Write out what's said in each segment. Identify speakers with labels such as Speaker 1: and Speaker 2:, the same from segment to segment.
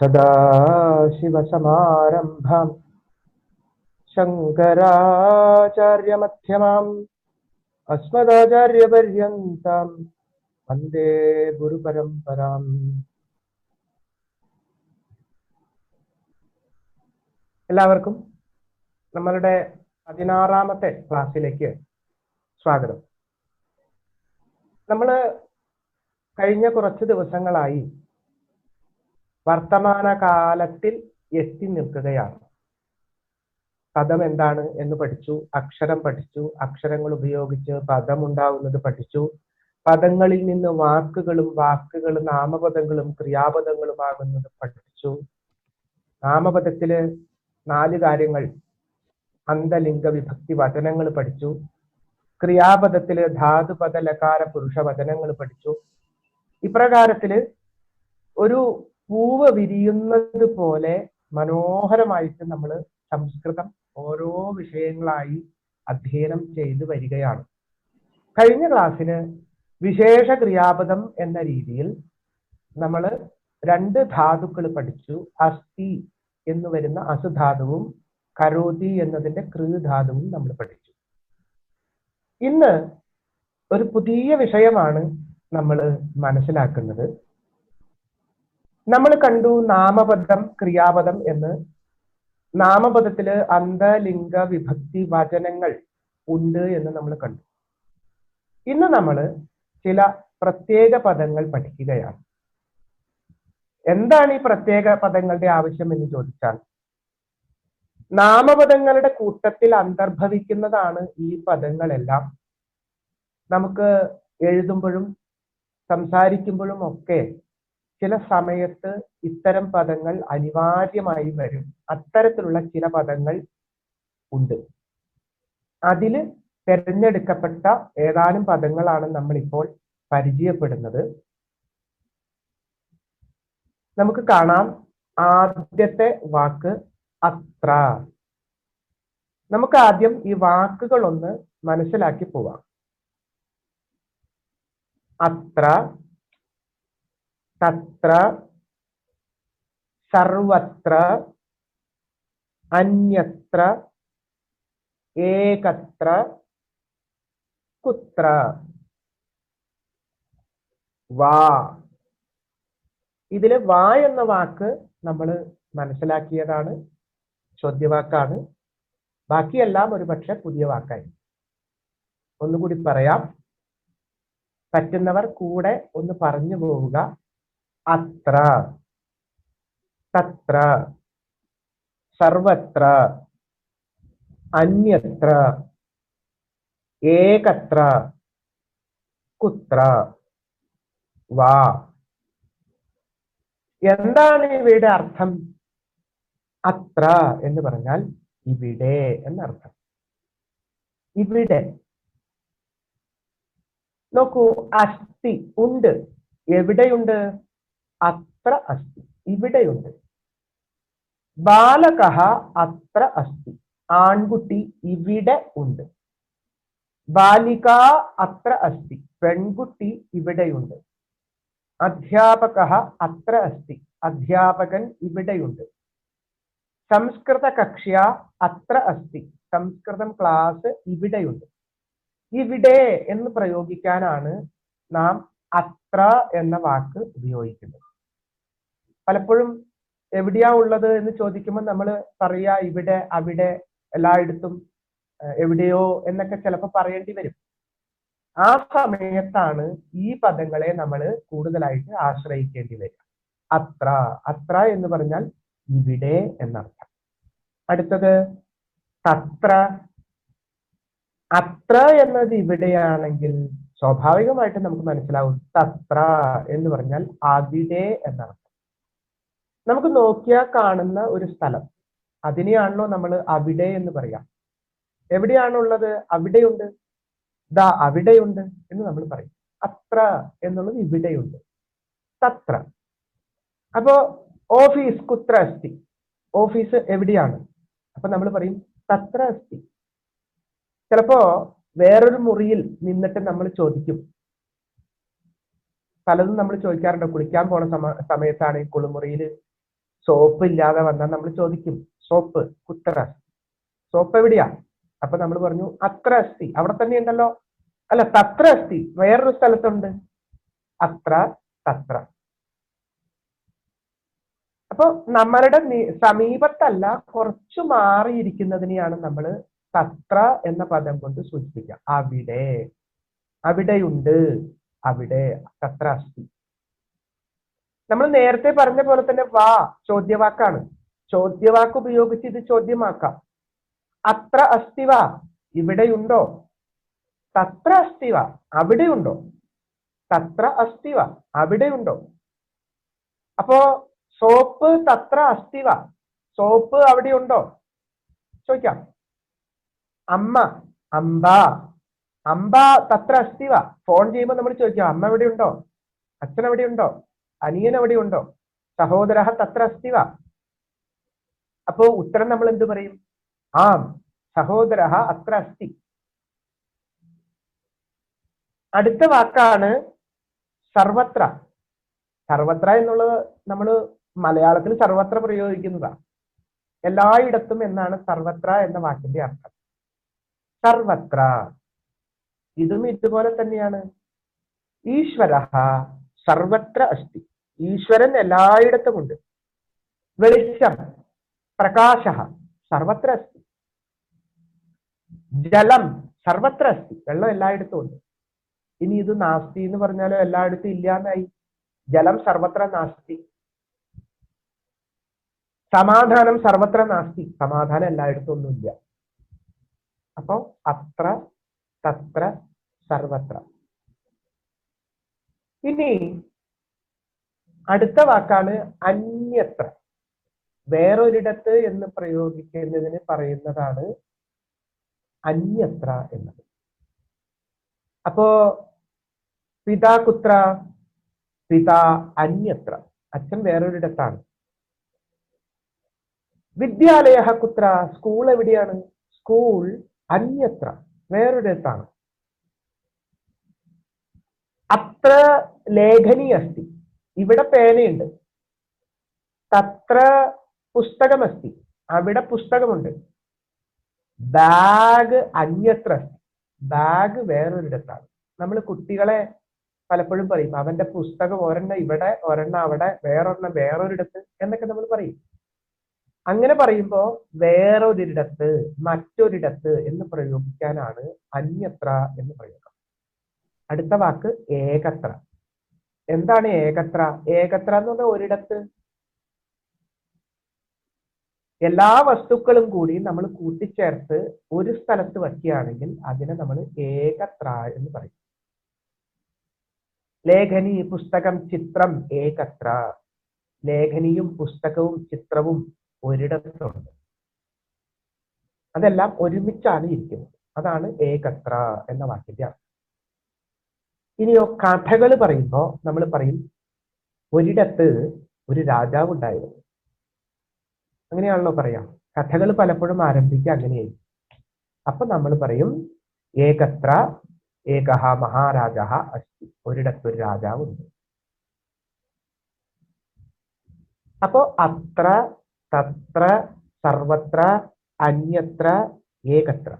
Speaker 1: സദാശിവസമാരംഭാം. ശങ്കരാചാര്യമധ്യമാം അസ്മദാചാര്യപര്യന്തം. വന്ദേ ഗുരുപരംപരാം എല്ലാവർക്കും നമ്മളുടെ പതിനാറാമത്തെ ക്ലാസ്സിലേക്ക് സ്വാഗതം. നമ്മൾ കഴിഞ്ഞ കുറച്ച് ദിവസങ്ങളായി വർത്തമാനകാലത്തിൽ എത്തി നിൽക്കുകയാണ്. പദം എന്താണ് എന്ന് പഠിച്ചു അക്ഷരം പഠിച്ചു അക്ഷരങ്ങൾ ഉപയോഗിച്ച് പദം ഉണ്ടാവുന്നത് പഠിച്ചു. പദങ്ങളിൽ നിന്ന് വാക്കുകളും വാക്കുകളും നാമപദങ്ങളും ക്രിയാപദങ്ങളുമാകുന്നത് പഠിച്ചു. നാമപദത്തിൽ നാല് കാര്യങ്ങൾ അന്തലിംഗ വിഭക്തി വചനങ്ങൾ പഠിച്ചു. ക്രിയാപദത്തിൽ ധാതുപദ ലകാര പുരുഷ വചനങ്ങൾ പഠിച്ചു. ഇപ്രകാരത്തിൽ ഒരു പൂവ് വിരിയുന്നത് പോലെ മനോഹരമായിട്ട് നമ്മൾ സംസ്കൃതം ഓരോ വിഷയങ്ങളായി അധ്യയനം ചെയ്തു വരികയാണ്. കഴിഞ്ഞ ക്ലാസ്സിന് വിശേഷ ക്രിയാപദം എന്ന രീതിയിൽ നമ്മൾ രണ്ട് ധാതുക്കൾ പഠിച്ചു. അസ്ഥി എന്ന് വരുന്ന അസുധാതുവും കരോതി എന്നതിന്റെ കൃധാതുവും നമ്മൾ പഠിച്ചു. ഇന്ന് ഒരു പുതിയ വിഷയമാണ് നമ്മൾ മനസ്സിലാക്കുന്നത്. നമ്മൾ കണ്ടു നാമപദം ക്രിയാപദം എന്ന്. നാമപദത്തിൽ അന്തലിംഗ വിഭക്തി വചനങ്ങൾ ഉണ്ട് എന്ന് നമ്മൾ കണ്ടു. ഇന്ന് നമ്മൾ ചില പ്രത്യേക പദങ്ങൾ പഠിക്കുകയാണ്. എന്താണ് ഈ പ്രത്യേക പദങ്ങളുടെ ആവശ്യം എന്ന് ചോദിച്ചാൽ നാമപദങ്ങളുടെ കൂട്ടത്തിൽ അന്തർഭവിക്കുന്നതാണ് ഈ പദങ്ങളെല്ലാം നമുക്ക് എഴുതുമ്പോഴും സംസാരിക്കുമ്പോഴും ഒക്കെ ചില സമയത്ത് ഇത്തരം പദങ്ങൾ അനിവാര്യമായി വരും. അത്തരത്തിലുള്ള ചില പദങ്ങൾ ഉണ്ട്. അതിൽ തിരഞ്ഞെടുക്കപ്പെട്ട ഏതാനും പദങ്ങളാണ് നമ്മളിപ്പോൾ പരിചയപ്പെടുന്നത്. നമുക്ക് കാണാം ആദ്യത്തെ വാക്ക് അത്ര. നമുക്ക് ആദ്യം ഈ വാക്കുകളൊന്ന് മനസ്സിലാക്കി പോവാം. അത്ര. തത്ര സർവത്ര അന്യത്ര ഏകത്ര കുത്ര. വാ. ഇതിലെ വാ എന്ന വാക്ക് നമ്മൾ മനസ്സിലാക്കിയതാണ് ചോദ്യവാക്കാണ്. ബാക്കിയെല്ലാം ഒരു പക്ഷെ പുതിയ വാക്കായി ഒന്നുകൂടി പറയാം. പറ്റുന്നവർ കൂടെ ഒന്ന് പറഞ്ഞു പോവുക. അത്ര തത്ര സർവത്ര അന്യത്ര ഏകത്ര കുത്ര വാ. എന്താണ് ഇവയുടെ അർത്ഥം? അത്ര എന്ന് പറഞ്ഞാൽ ഇവിടെ എന്നർത്ഥം. ഇവിടെ. നോക്കൂ അസ്ഥി ഉണ്ട്. എവിടെയുണ്ട്? അത്ര അസ്ഥി ഇവിടെയുണ്ട്. ബാലകഹ അത്ര അസ്ഥി ആൺകുട്ടി ഇവിടെ ഉണ്ട്. ബാലിക അത്ര അസ്ഥി പെൺകുട്ടി ഇവിടെയുണ്ട്. അധ്യാപക അത്ര അസ്ഥി അധ്യാപകൻ ഇവിടെയുണ്ട്. സംസ്കൃത കക്ഷ്യ അത്ര അസ്ഥി സംസ്കൃതം ക്ലാസ് ഇവിടെയുണ്ട്. ഇവിടെ എന്ന് പ്രയോഗിക്കാനാണ് നാം അത്ര എന്ന വാക്ക് ഉപയോഗിക്കുന്നത്. പലപ്പോഴും എവിടെയാ ഉള്ളത് എന്ന് ചോദിക്കുമ്പോൾ നമ്മൾ പറയാ ഇവിടെ അവിടെ എല്ലായിടത്തും എവിടെയോ എന്നൊക്കെ ചിലപ്പോൾ പറയേണ്ടി വരും. ആ സമയത്താണ് ഈ പദങ്ങളെ നമ്മൾ കൂടുതലായിട്ട് ആശ്രയിക്കേണ്ടി വരിക. അത്ര അത്ര എന്ന് പറഞ്ഞാൽ ഇവിടെ എന്നർത്ഥം. അടുത്തത് തത്ര. അത്ര എന്നത് ഇവിടെയാണെങ്കിൽ സ്വാഭാവികമായിട്ട് നമുക്ക് മനസ്സിലാവും തത്ര എന്ന് പറഞ്ഞാൽ അവിടെ എന്നർത്ഥം. നമുക്ക് നോക്കിയാൽ കാണുന്ന ഒരു സ്ഥലം. അതിനെയാണല്ലോ നമ്മൾ അവിടെ എന്ന് പറയാം. എവിടെയാണുള്ളത്? അവിടെയുണ്ട്. ദാ അവിടെയുണ്ട് എന്ന് നമ്മൾ പറയും. അത്ര എന്നുള്ളത് ഇവിടെയുണ്ട്. തത്ര. അപ്പോ ഓഫീസ് കുത്ര അസ്തി. ഓഫീസ് എവിടെയാണ്? അപ്പൊ നമ്മൾ പറയും തത്ര അസ്തി. ചിലപ്പോ വേറൊരു മുറിയിൽ നിന്നിട്ട് നമ്മൾ ചോദിക്കും. പലതും നമ്മൾ ചോദിക്കാറുണ്ട്. കുളിക്കാൻ പോണ സമ സമയത്താണ് ഈ കുളിമുറിയിൽ സോപ്പ് ഇല്ലാതെ വന്നാൽ നമ്മൾ ചോദിക്കും സോപ്പ് കുത്ര സോപ്പ് എവിടെയാ? അപ്പൊ നമ്മൾ പറഞ്ഞു അത്ര അസ്ഥി. അവിടെ തന്നെ ഉണ്ടല്ലോ. അല്ല തത്ര അസ്ഥി. വേറൊരു സ്ഥലത്തുണ്ട്. അത്ര തത്ര. അപ്പൊ നമ്മളുടെ സമീപത്തല്ല കുറച്ചു മാറിയിരിക്കുന്നതിനെയാണ് നമ്മൾ തത്ര എന്ന പദം കൊണ്ട് സൂചിപ്പിക്കുക. അവിടെ അവിടെയുണ്ട്. അവിടെ തത്ര അസ്ഥി. നമ്മൾ നേരത്തെ പറഞ്ഞ പോലെ തന്നെ വാ ചോദ്യവാക്കാണ്. ചോദ്യവാക്ക് ഉപയോഗിച്ച് ഇത് ചോദ്യമാക്കാം. അത്ര അസ്ഥിവ. ഇവിടെയുണ്ടോ? തത്ര അസ്ഥിവ. അവിടെയുണ്ടോ? തത്ര അസ്ഥിവ. അവിടെയുണ്ടോ? അപ്പോ സോപ്പ് തത്ര അസ്ഥിവ. സോപ്പ് അവിടെയുണ്ടോ? ചോദിക്കാം. അമ്മ അമ്പ. അമ്പ തത്ര അസ്ഥിവ. ഫോൺ ചെയ്യുമ്പോൾ നമ്മൾ ചോദിക്കാം അമ്മ എവിടെയുണ്ടോ അച്ഛൻ എവിടെയുണ്ടോ അനിയൻ അവിടെ ഉണ്ടോ സഹോദര തത്ര അസ്ഥിവ അപ്പോ ഉത്തരം നമ്മൾ എന്ത് പറയും? ആം സഹോദര അത്ര അസ്ഥി അടുത്ത വാക്കാണ് സർവത്ര. സർവത്ര എന്നുള്ളത് നമ്മൾ മലയാളത്തിൽ സർവത്ര പ്രയോഗിക്കുന്നതാ. എല്ലായിടത്തും എന്നാണ് സർവത്ര എന്ന വാക്കിന്റെ അർത്ഥം. സർവത്ര. ഇതും ഇതുപോലെ തന്നെയാണ്. ഈശ്വര സർവത്ര അസ്തി. ഈശ്വരൻ എല്ലായിടത്തും ഉണ്ട്. വെളിച്ചം പ്രകാശ സർവത്ര അസ്തി. ജലം സർവത്ര അസ്തി. വെള്ളം എല്ലായിടത്തും ഉണ്ട്. ഇനി ഇത് നാസ്തി എന്ന് പറഞ്ഞാലോ എല്ലായിടത്തും ഇല്ലാന്നായി. ജലം സർവത്ര നാസ്തി. സമാധാനം സർവത്ര നാസ്തി. സമാധാനം എല്ലായിടത്തും ഒന്നുമില്ല അപ്പോ അത്ര തത്ര സർവത്ര. ഇനി അടുത്ത വാക്കാണ് അന്യത്ര. വേറൊരിടത്ത് എന്ന് പ്രയോഗിക്കുന്നതിന് പറയുന്നതാണ് അന്യത്ര എന്നത്. അപ്പോ പിതാ കുത്ര പിതാ അന്യത്ര. അച്ഛൻ വേറൊരിടത്താണ്. വിദ്യാലയ കുത്ര സ്കൂൾ എവിടെയാണ്? സ്കൂൾ അന്യത്ര വേറൊരിടത്താണ്. അത്ര ലേഖനി അസ്തി ഇവിടെ പേനയുണ്ട്. തത്ര പുസ്തകമസ്തി. അവിടെ പുസ്തകമുണ്ട്. ബാഗ് അന്യത്ര ബാഗ് വേറൊരിടത്താണ്. നമ്മൾ കുട്ടികളെ പലപ്പോഴും പറയും അവന്റെ പുസ്തകം ഒരെണ്ണം ഇവിടെ ഒരെണ്ണം അവിടെ വേറൊരെണ്ണം വേറൊരിടത്ത് എന്നൊക്കെ നമ്മൾ പറയും. അങ്ങനെ പറയുമ്പോ വേറൊരിടത്ത് മറ്റൊരിടത്ത് എന്ന് പ്രയോഗിക്കാനാണ് അന്യത്ര എന്ന് പ്രയോഗം അടുത്ത വാക്ക് ഏകത്ര. എന്താണ് ഏകത്ര? ഏകത്ര എന്ന് പറഞ്ഞാൽ ഒരിടത്ത്. എല്ലാ വസ്തുക്കളും കൂടി നമ്മൾ കൂട്ടിച്ചേർത്ത് ഒരു സ്ഥലത്ത് വയ്ക്കുകയാണെങ്കിൽ അതിനെ നമ്മൾ ഏകത്ര എന്ന് പറയും. ലേഖനി പുസ്തകം ചിത്രം ഏകത്ര. ലേഖനിയും പുസ്തകവും ചിത്രവും ഒരിടത്തുണ്ട്. അതെല്ലാം ഒരുമിച്ചാണ് ഇരിക്കുന്നത്. അതാണ് ഏകത്ര എന്ന വാക്കിന്റെ അർത്ഥം. ഇനിയോ കഥകൾ പറയുമ്പോൾ നമ്മൾ പറയും ഒരിടത്ത് ഒരു രാജാവ് ഉണ്ടായിരുന്നു. അങ്ങനെയാണല്ലോ പറയാം. കഥകൾ പലപ്പോഴും ആരംഭിക്കുക അങ്ങനെയായി. അപ്പൊ നമ്മൾ പറയും ഏകത്ര ഏകഹ മഹാരാജ അസ്തി. രാജാവ് ഉണ്ട്. അപ്പോ അത്ര തത്ര സർവത്ര അന്യത്ര ഏകത്ര.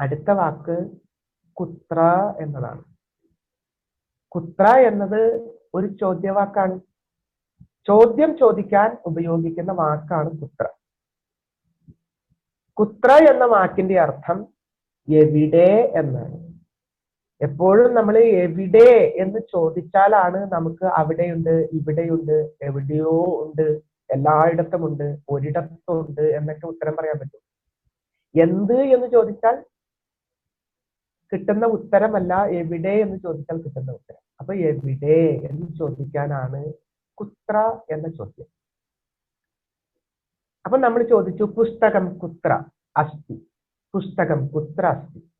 Speaker 1: അടുത്ത വാക്ക് കുത്ര എന്നതാണ്. കുത്ര എന്നത് ഒരു ചോദ്യവാക്കാണ്. ചോദ്യം ചോദിക്കാൻ ഉപയോഗിക്കുന്ന വാക്കാണ് കുത്ര. കുത്ര എന്ന വാക്കിന്റെ അർത്ഥം എവിടെ എന്നാണ്. എപ്പോഴും നമ്മൾ എവിടെ എന്ന് ചോദിച്ചാലാണ് നമുക്ക് അവിടെയുണ്ട് ഇവിടെയുണ്ട് എവിടെയോ ഉണ്ട് എല്ലായിടത്തും ഉണ്ട് ഒരിടത്തുണ്ട് എന്നൊക്കെ ഉത്തരം പറയാൻ പറ്റും. എന്ത് എന്ന് ചോദിച്ചാൽ കിട്ടുന്ന ഉത്തരമല്ല എവിടെ എന്ന് ചോദിച്ചാൽ കിട്ടുന്ന ഉത്തരം. അപ്പൊ എവിടെ എന്ന് ചോദിക്കാനാണ് കുത്ര എന്ന ചോദ്യം. അപ്പൊ നമ്മൾ ചോദിച്ചു പുസ്തകം കുത്ര അസ്തി. പുസ്തകം കുത്ര അസ്തി.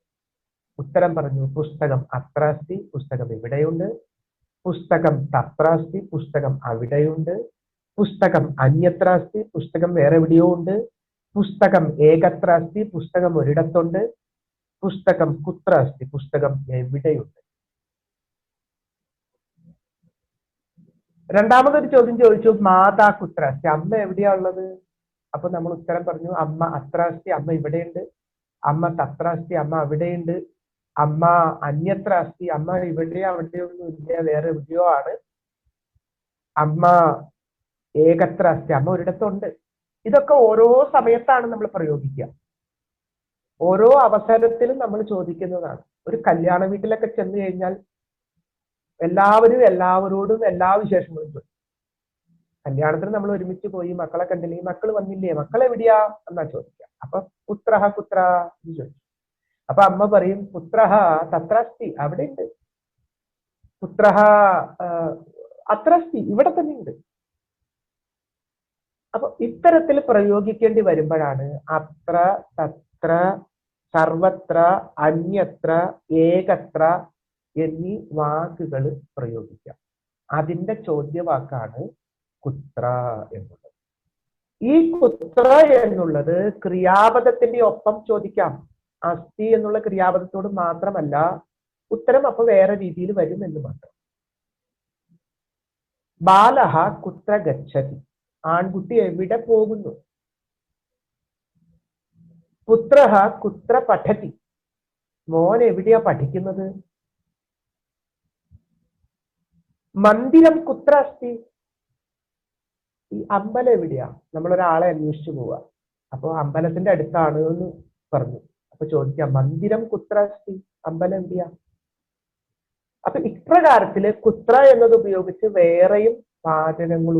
Speaker 1: ഉത്തരം പറഞ്ഞു പുസ്തകം അത്ര അസ്തി പുസ്തകം ഇവിടെയുണ്ട്. പുസ്തകം തത്ര അസ്തി പുസ്തകം അവിടെയുണ്ട്. പുസ്തകം അന്യത്ര അസ്തി പുസ്തകം വേറെ എവിടെയോ ഉണ്ട്. പുസ്തകം ഏകത്ര അസ്തി പുസ്തകം ഒരിടത്തുണ്ട്. പുസ്തകം കുത്ര അസ്തി പുസ്തകം എവിടെയുണ്ട്? രണ്ടാമതൊരു ചോദ്യം ചോദിച്ചു മാതാ കുത്ര അസ്തി. അമ്മ എവിടെയാ ഉള്ളത്? അപ്പൊ നമ്മൾ ഉത്തരം പറഞ്ഞു അമ്മ അത്ര അസ്തി അമ്മ ഇവിടെയുണ്ട്. അമ്മ തത്ര അസ്തി അമ്മ അവിടെയുണ്ട്. അമ്മ അന്യത്ര അസ്തി അമ്മ ഇവിടെയോ അവിടെയൊന്നും ഇല്ല വേറെ എവിടെയോ ആണ്. അമ്മ ഏകത്ര അസ്തി അമ്മ ഒരിടത്തുണ്ട്. ഇതൊക്കെ ഓരോ സമയത്താണ് നമ്മൾ പ്രയോഗിക്കുക. ഓരോ അവസരത്തിലും നമ്മൾ ചോദിക്കുന്നതാണ്. ഒരു കല്യാണ വീട്ടിലൊക്കെ ചെന്ന് കഴിഞ്ഞാൽ എല്ലാവരും എല്ലാവരോടും എല്ലാ വിശേഷങ്ങളും ചോദിക്കും. കല്യാണത്തിന് നമ്മൾ ഒരുമിച്ച് പോയി മക്കളെ കണ്ടില്ലേ? മക്കൾ വന്നില്ലേ? മക്കൾ എവിടെയാ? എന്നാ ചോദിക്കുക. അപ്പൊ പുത്രഹ പുത്ര എന്ന് ചോദിച്ചു അപ്പൊ അമ്മ പറയും പുത്രഹ തത്രസ്തി അവിടെ ഉണ്ട് പുത്രഹ അത്രസ്തി ഇവിടെ തന്നെ ഉണ്ട് അപ്പൊ ഇത്തരത്തിൽ പ്രയോഗിക്കേണ്ടി വരുമ്പോഴാണ് അത്ര തത്ര സർവത്ര അന്യത്ര ഏകത്ര എന്നീ വാക്കുകൾ പ്രയോഗിക്കാം. അതിന്റെ ചോദ്യവാക്കാണ് കുത്ര എന്നുള്ളത്. ഈ കുത്ര എന്നുള്ളത് ക്രിയാപദത്തിന്റെ ഒപ്പം ചോദിക്കാം. അസ്ഥി എന്നുള്ള ക്രിയാപദത്തോട് മാത്രമല്ല ഉത്തരം അപ്പൊ വേറെ രീതിയിൽ വരും എന്ന് മാത്രം. ബാലഹ കുത്ര ഗച്ഛതി. ആൺകുട്ടി എവിടെ പോകുന്നു? പുത്രഹ കുത്ര പഠത്തി മോൻ എവിടെയാ പഠിക്കുന്നത്? മന്ദിരം കുത്ര അസ്തി. ഈ അമ്പലം എവിടെയാ? നമ്മളൊരാളെ അന്വേഷിച്ചു പോവുക അപ്പൊ അമ്പലത്തിന്റെ അടുത്താണ് എന്ന് പറഞ്ഞു. അപ്പൊ ചോദിക്കാം മന്ദിരം കുത്ര അസ്തി അമ്പലം എവിടെയാ? അപ്പൊ ഇപ്രകാരത്തിൽ കുത്ര എന്നത് ഉപയോഗിച്ച് വേറെയും വാചകങ്ങൾ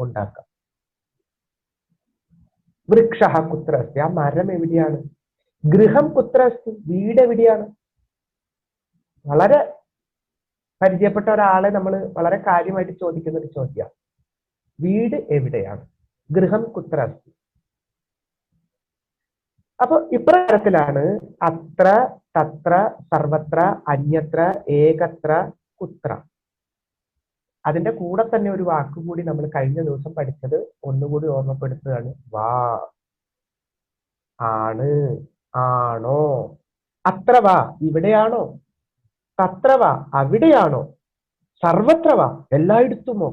Speaker 1: ഉണ്ടാക്കാം. വൃക്ഷ കുത്ര അസ്തി ആ മരം എവിടെയാണ്? ഗൃഹം കുത്ര അസ്തി വീട് എവിടെയാണ്? വളരെ പരിചയപ്പെട്ട ഒരാളെ നമ്മൾ വളരെ കാര്യമായിട്ട് ചോദിക്കുന്ന ഒരു ചോദ്യമാണ്. വീട് എവിടെയാണ്? ഗൃഹം കുത്ര അസ്തി അപ്പൊ ഇപ്രകാരത്തിലാണ് അത്ര തത്ര സർവത്ര അന്യത്ര ഏകത്ര കുത്ര. അതിന്റെ കൂടെ തന്നെ ഒരു വാക്ക് കൂടി നമ്മൾ കഴിഞ്ഞ ദിവസം പഠിച്ചത് ഒന്നുകൂടി ഓർമ്മപ്പെടുത്തുകയാണ്. വാ ആണ് ആണോ? അത്ര വാ ഇവിടെയാണോ? തത്ര വാ അവിടെയാണോ? സർവത്ര വാ എല്ലായിടത്തുമോ?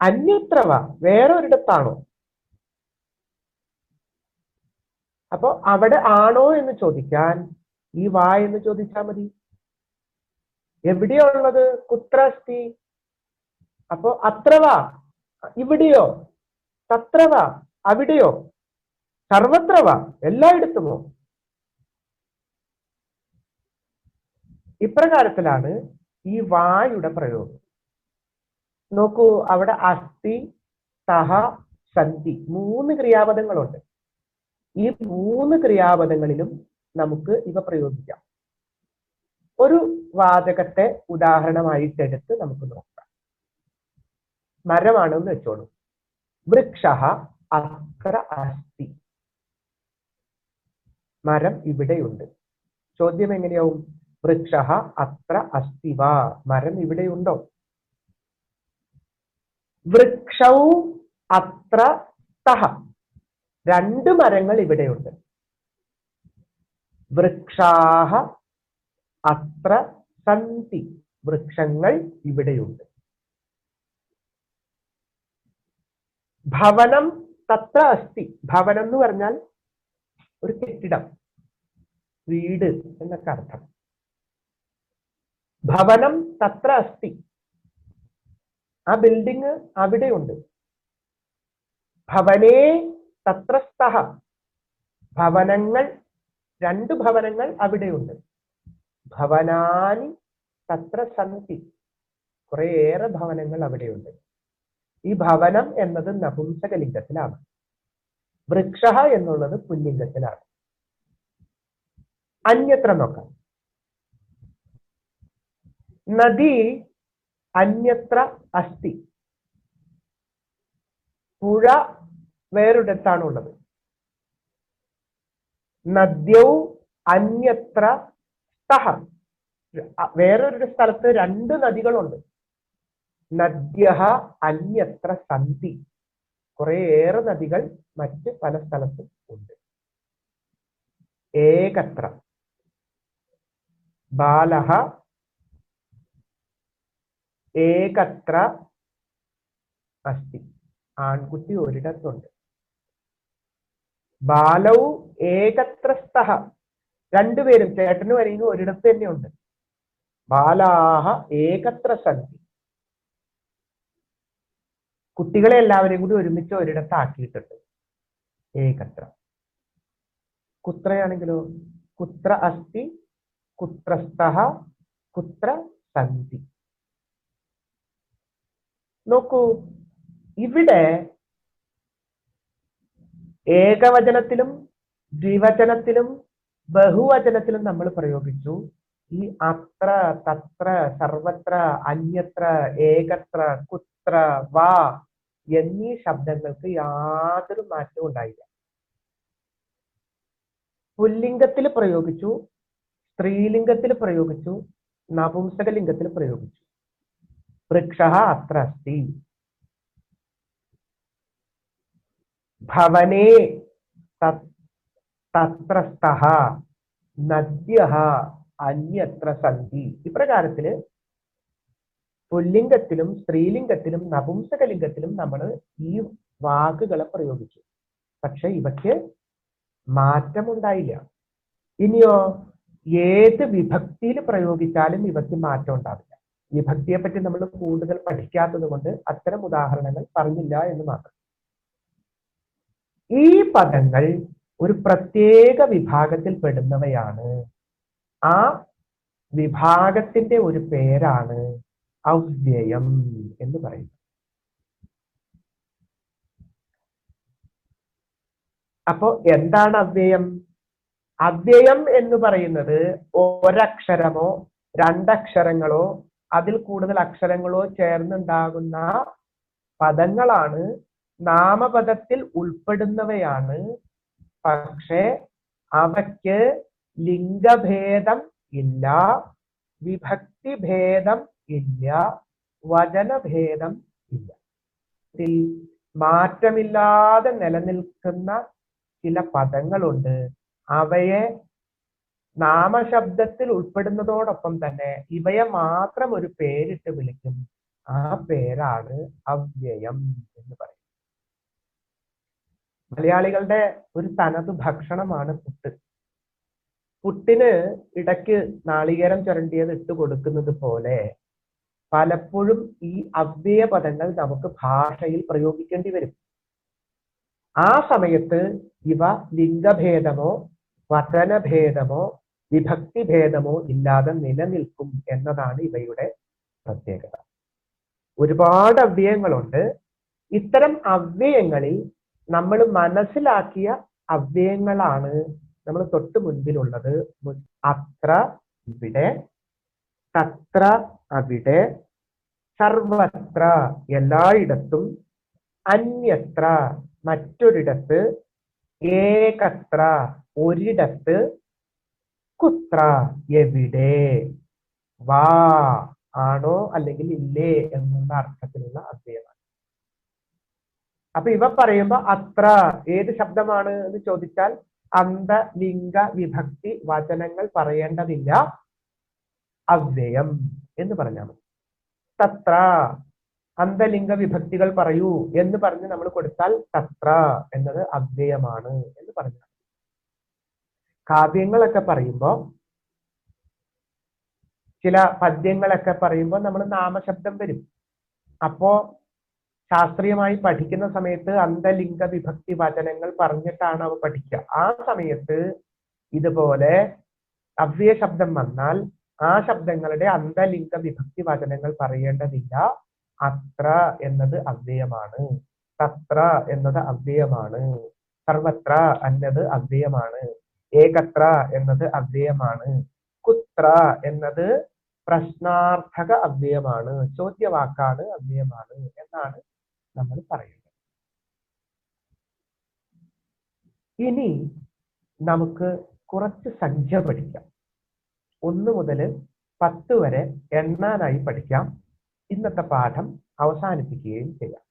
Speaker 1: അന്യത്ര വാ വേറെ ഒരിടത്താണോ അപ്പോ അവിടെ ആണോ എന്ന് ചോദിക്കാൻ ഈ വാ എന്ന് ചോദിച്ചാൽ മതി. എവിടെയുള്ളത് കുത്ര അപ്പോ അത്രവ ഇവിടെയോ? തത്രവ അവിടെയോ? സർവത്രവ എല്ലായിടത്തുമോ? ഇപ്രകാരത്തിലാണ് ഈ വായുടെ പ്രയോഗം. നോക്കൂ അവിടെ അസ്ഥി സഹ സന്ധി മൂന്ന് ക്രിയാപദങ്ങളുണ്ട്. ഈ മൂന്ന് ക്രിയാപദങ്ങളിലും നമുക്ക് ഇവ പ്രയോഗിക്കാം. ഒരു വാചകത്തെ ഉദാഹരണമായിട്ട് എടുത്ത് നമുക്ക് നോക്കാം. മരമാണെന്ന് വെച്ചോളൂ. വൃക്ഷ അത്ര അസ്ഥി. മരം ഇവിടെയുണ്ട്. ചോദ്യം എങ്ങനെയാവും? വൃക്ഷ അത്ര അസ്ഥി. വാ മരം ഇവിടെയുണ്ടോ? വൃക്ഷവും അത്ര തഹ. രണ്ട് മരങ്ങൾ ഇവിടെയുണ്ട്. വൃക്ഷാഹ അത്ര സന്തി വൃക്ഷങ്ങൾ ഇവിടെയുണ്ട്. ഭവനം തത്ര അസ്തി. ഭവനം എന്ന് പറഞ്ഞാൽ ഒരു കെട്ടിടം വീട് എന്നൊക്കെ അർത്ഥം. ഭവനം തത്ര അസ്തി. ആ ബിൽഡിങ് അവിടെയുണ്ട്. ഭവനേ തത്രസ്ഥ. ഭവനങ്ങൾ രണ്ട് ഭവനങ്ങൾ അവിടെയുണ്ട്. ഭവനാനി തത്ര സന്തി. കുറേയേറെ ഭവനങ്ങൾ അവിടെയുണ്ട്. ഈ ഭവനം എന്നത് നപുംസകലിംഗത്തിലാണ്. വൃക്ഷ എന്നുള്ളത് പുല്ലിംഗത്തിലാണ്. അന്യത്ര നോക്കാം. നദി അന്യത്ര അസ്ഥി. പുഴ വേറിടത്താണ് ഉള്ളത് നദ്യൗ അന്യത്ര സ്തഹ വേറൊരു സ്ഥലത്ത് രണ്ട് നദികളുണ്ട്. നദ്യ അന്യത്ര സന്ധി. കുറേയേറെ നദികൾ മറ്റ് പല സ്ഥലത്തും ഉണ്ട്. ഏകത്ര. ബാലഹ ഏകത്ര അസ്തി ആൺകുട്ടി ഒരിടത്തുണ്ട്. ബാലൗ ഏകത്രസ്ഥ രണ്ടുപേരും ചേട്ടനും അനിയനും ഒരിടത്ത് തന്നെയുണ്ട്. ബാലാഹ ഏകത്ര സന്ധി. കുട്ടികളെ എല്ലാവരെയും കൂടി ഒരുമിച്ച് ഒരിടത്ത് ആക്കിയിട്ടുണ്ട് ഏകത്ര. കുത്രയാണെങ്കിലോ? കുത്ര അസ്തി കുത്രസ്ഥ കുത്ര സന്ധി. നോക്കൂ ഇവിടെ ഏകവചനത്തിലും ദ്വിവചനത്തിലും ബഹുവചനത്തിലും നമ്മൾ പ്രയോഗിച്ചു. ഈ അത്ര തത്ര സർവത്ര അന്യത്ര ഏകത്ര കുത്ര വാ എന്നീ ശബ്ദങ്ങൾക്ക് യാതൊരു മാറ്റവും ഉണ്ടായില്ല. പുല്ലിംഗത്തിൽ പ്രയോഗിച്ചു സ്ത്രീലിംഗത്തിൽ പ്രയോഗിച്ചു നപുംസകലിംഗത്തിൽ പ്രയോഗിച്ചു. വൃക്ഷ അത്ര അസ്തി. ഭവനേ തത്രസ്ഥ നദ്യ അന്യത്ര സന്ധി. ഇപ്രകാരത്തിൽ പുല്ലിംഗത്തിലും സ്ത്രീലിംഗത്തിലും നപുംസകലിംഗത്തിലും നമ്മൾ ഈ വാക്കുകളെ പ്രയോഗിച്ചു. പക്ഷെ ഇവയ്ക്ക് മാറ്റമുണ്ടായില്ല. ഇനിയോ ഏത് വിഭക്തിയിൽ പ്രയോഗിച്ചാലും ഇവയ്ക്ക് മാറ്റം ഉണ്ടാവില്ല. വിഭക്തിയെ പറ്റി നമ്മൾ കൂടുതൽ പഠിക്കാത്തത് കൊണ്ട് അത്തരം ഉദാഹരണങ്ങൾ പറഞ്ഞില്ല എന്ന് മാത്രം. ഈ പദങ്ങൾ ഒരു പ്രത്യേക വിഭാഗത്തിൽ പെടുന്നവയാണ്. ആ വിഭാഗത്തിന്റെ ഒരു പേരാണ് അവ്യയം എന്ന് പറയുന്നു. അപ്പോ എന്താണ് അവ്യയം? അവ്യയം എന്ന് പറയുന്നത് ഒരക്ഷരമോ രണ്ടക്ഷരങ്ങളോ അതിൽ കൂടുതൽ അക്ഷരങ്ങളോ ചേർന്നുണ്ടാകുന്ന പദങ്ങളാണ് നാമപദത്തിൽ ഉൾപ്പെടുന്നവയാണ്. പക്ഷെ അവയ്ക്ക് ലിംഗഭേദം ഇല്ല വിഭക്തി ഭേദം ഇല്ല. വചനഭേദം ഇല്ല. ഇതിൽ മാറ്റമില്ലാതെ നിലനിൽക്കുന്ന ചില പദങ്ങളുണ്ട്. അവയെ നാമശബ്ദത്തിൽ ഉൾപ്പെടുന്നതോടൊപ്പം തന്നെ ഇവയെ മാത്രം ഒരു പേരിട്ട് വിളിക്കും. ആ പേരാണ് അവ്യയം എന്ന് പറയും മലയാളികളുടെ ഒരു തനത് ഭക്ഷണമാണ് പുട്ട്. പുട്ടിന് ഇടയ്ക്ക് നാളികേരം ചുരണ്ടിയത് ഇട്ട് കൊടുക്കുന്നത് പോലെ പലപ്പോഴും ഈ അവ്യയ പദങ്ങൾ നമുക്ക് ഭാഷയിൽ പ്രയോഗിക്കേണ്ടി വരും. ആ സമയത്ത് ഇവ ലിംഗഭേദമോ വചനഭേദമോ വിഭക്തി ഭേദമോ ഇല്ലാതെ നിലനിൽക്കും എന്നതാണ് ഇവയുടെ പ്രത്യേകത. ഒരുപാട് അവ്യയങ്ങളുണ്ട്. ഇത്തരം അവ്യയങ്ങളിൽ നമ്മൾ മനസ്സിലാക്കിയ അവ്യയങ്ങളാണ് നമ്മൾ തൊട്ട് മുൻപിലുള്ളത്. അത്ര ഇവിടെ തത്ര അവിടെ സർവത്ര എല്ലായിടത്തും അന്യത്ര മറ്റൊരിടത്ത് ഏകത്ര ഒരിടത്ത് കുത്ര എവിടെ? വാ ആണോ അല്ലെങ്കിൽ ഇല്ലേ എന്നുള്ള അർത്ഥത്തിലുള്ള അവ്യയമാണ് അപ്പൊ ഇവ പറയുമ്പോ അത്ര ഏത് ശബ്ദമാണ് എന്ന് ചോദിച്ചാൽ അന്ത ലിംഗ വിഭക്തി വചനങ്ങൾ പറയേണ്ടതില്ല. അവ്യയം എന്ന് പറഞ്ഞാൽ മതി. തത്ര അന്തലിംഗ വിഭക്തികൾ പറയൂ എന്ന് പറഞ്ഞ് നമ്മൾ കൊടുത്താൽ തത്ര എന്നത് അവ്യയമാണ് എന്ന് പറഞ്ഞാൽ കാവ്യങ്ങളൊക്കെ പറയുമ്പോൾ ചില പദ്യങ്ങളൊക്കെ പറയുമ്പോൾ നമ്മൾ നാമശബ്ദം വരും. അപ്പോ ശാസ്ത്രീയമായി പഠിക്കുന്ന സമയത്ത് അന്തലിംഗ വിഭക്തി വചനങ്ങൾ പറഞ്ഞിട്ടാണ് അവ പഠിക്കുക. ആ സമയത്ത് ഇതുപോലെ അവ്യ ശബ്ദം വന്നാൽ ആ ശബ്ദങ്ങളുടെ അന്തലിംഗ വിഭക്തി വചനങ്ങൾ പറയേണ്ടതില്ല. അത്ര എന്നത് അവ്യയമാണ്. തത്ര എന്നത് അവ്യയമാണ്. സർവത്ര എന്നത് അവ്യയമാണ്. ഏകത്ര എന്നത് അവ്യയമാണ്. കുത്ര എന്നത് പ്രശ്നാർത്ഥക അവ്യയമാണ്. ചോദ്യവാക്കാണ് അവ്യയമാണ് എന്നാണ് നമ്മൾ പറയുന്നത്. ഇനി നമുക്ക് കുറച്ച് സംഖ്യ പഠിക്കാം. ഒന്ന് മുതൽ പത്ത് വരെ എണ്ണാനായി പഠിക്കാം. ഇന്നത്തെ പാഠം അവസാനിപ്പിക്കുകയും ചെയ്യാം.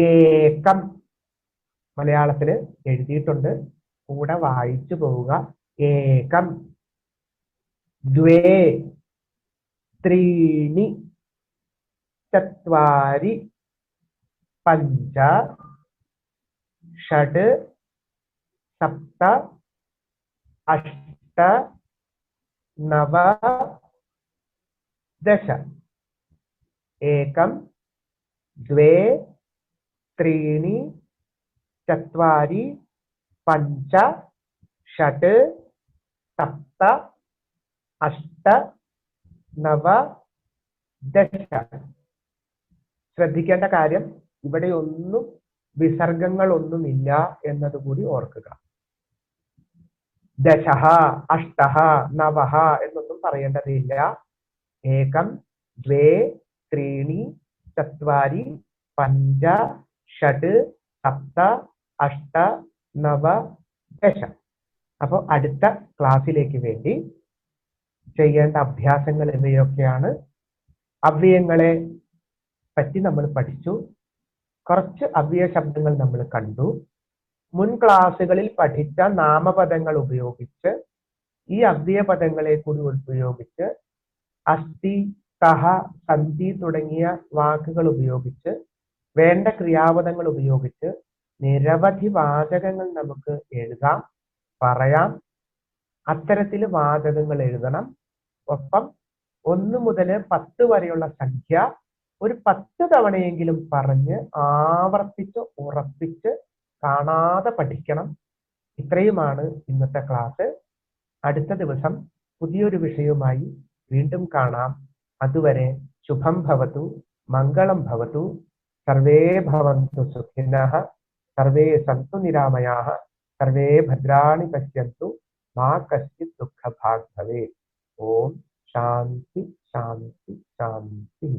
Speaker 1: ഏക്കം മലയാളത്തിൽ എഴുതിയിട്ടുണ്ട്. കൂടെ വായിച്ചു പോവുക. ഏകം. ദ്വേ ത്രീണി ചത്വാരി പഞ്ച ഷഡ് സപ്ത അഷ്ട नव दश एकं द्वे त्रीणि चत्वारि पञ्च षट् सप्त अष्ट നവ ദശ ശ്രദ്ധിക്കേണ്ട കാര്യം ഇവിടെ ഒന്നും വിസർഗങ്ങളൊന്നുമില്ല എന്നതുകൂടി ഓർക്കുക ദശഹ അഷ്ടഹ നവഹ എന്നൊന്നും പറയേണ്ടതില്ല. ഏകം ദ്വേ ത്രീണി ചത്വാരി പഞ്ച ഷഡ് സപ്ത അഷ്ട നവ ദശ. അപ്പോൾ അടുത്ത ക്ലാസ്സിലേക്ക് വേണ്ടി ചെയ്യേണ്ട അഭ്യാസങ്ങൾ എന്നിവയൊക്കെയാണ് അവ്യയങ്ങളെ പറ്റി നമ്മൾ പഠിച്ചു. കുറച്ച് അവ്യയ ശബ്ദങ്ങൾ നമ്മൾ കണ്ടു. മുൻ ക്ലാസ്സുകളിൽ പഠിച്ച നാമപദങ്ങൾ ഉപയോഗിച്ച് ഈ അവ്യയ പദങ്ങളെ കൂടി ഉപയോഗിച്ച് അസ്ഥി സഹ സന്ധി തുടങ്ങിയ വാക്കുകൾ ഉപയോഗിച്ച് വേണ്ട ക്രിയാപദങ്ങൾ ഉപയോഗിച്ച് നിരവധി വാചകങ്ങൾ നമുക്ക് എഴുതാം പറയാം. അത്തരത്തിൽ വാചകങ്ങൾ എഴുതണം. ഒപ്പം ഒന്ന് മുതൽ പത്ത് വരെയുള്ള സംഖ്യ ഒരു പത്ത് തവണയെങ്കിലും പറഞ്ഞ് ആവർത്തിച്ച് ഉറപ്പിച്ച് കാണാതെ പഠിക്കണം. ഇത്രയുമാണ് ഇന്നത്തെ ക്ലാസ് അടുത്ത ദിവസം പുതിയൊരു വിഷയവുമായി വീണ്ടും കാണാം. അതുവരെ ശുഭം ഭവതു മംഗളം ഭവതു. സർവേ ഭവന്തു സുഖിനഃ സർവേ സന്തു നിരാമയാः സർവേ ഭദ്രാണി പശ്യന്തു മാ കശ്ചിത് ദുഃഖഭാഗ് ഭവേത് ഓം ശാന്തി ശാന്തി ശാന്തി.